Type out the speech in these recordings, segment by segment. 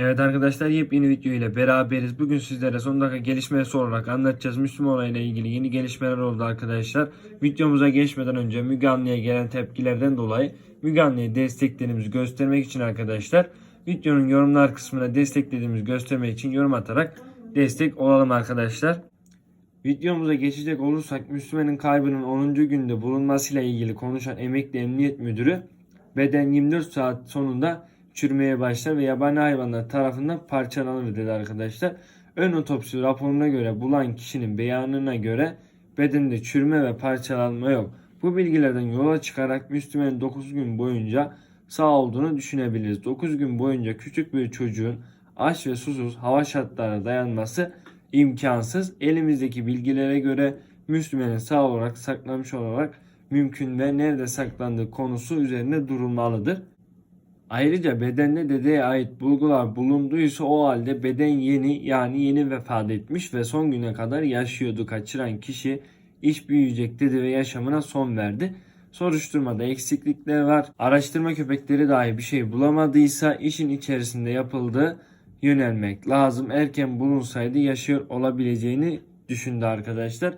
Evet arkadaşlar yepyeni video ile beraberiz. Bugün sizlere son dakika gelişmesi olarak anlatacağız. Müslüman olayla ilgili yeni gelişmeler oldu arkadaşlar. Videomuza geçmeden önce Müge Anlı'ya gelen tepkilerden dolayı Müge Anlı'ya desteklerimizi göstermek için arkadaşlar videonun yorumlar kısmına desteklediğimizi göstermek için yorum atarak destek olalım arkadaşlar. Videomuza geçecek olursak Müslümanın kaybının 10. günde bulunmasıyla ilgili konuşan emekli emniyet müdürü beden 24 saat sonunda çürümeye başlar ve yabani hayvanlar tarafından parçalanır dedi arkadaşlar. Ön otopsi raporuna göre bulan kişinin beyanına göre bedende çürüme ve parçalanma yok. Bu bilgilerden yola çıkarak Müslümanın 9 gün boyunca sağ olduğunu düşünebiliriz. 9 gün boyunca küçük bir çocuğun aç ve susuz hava şartlarına dayanması imkansız. Elimizdeki bilgilere göre Müslümanın sağ olarak saklanmış olarak mümkün ve nerede saklandığı konusu üzerinde durulmalıdır. Ayrıca bedende dedeye ait bulgular bulunduysa o halde beden yeni yani yeni vefat etmiş ve son güne kadar yaşıyordu. Kaçıran kişi iş büyüyecek dedi ve yaşamına son verdi. Soruşturmada eksiklikler var. Araştırma köpekleri dahi bir şey bulamadıysa işin içerisinde yapıldığı yönelmek lazım. Erken bulunsaydı yaşıyor olabileceğini düşündü arkadaşlar.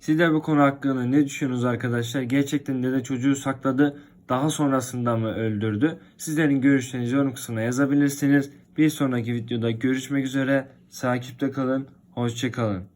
Sizler bu konu hakkında ne düşünüyorsunuz arkadaşlar? Gerçekten dede çocuğu sakladı. Daha sonrasında mı öldürdü? Sizlerin görüşlerinizi yorum kısmına yazabilirsiniz. Bir sonraki videoda görüşmek üzere. Takipte kalın. Hoşçakalın.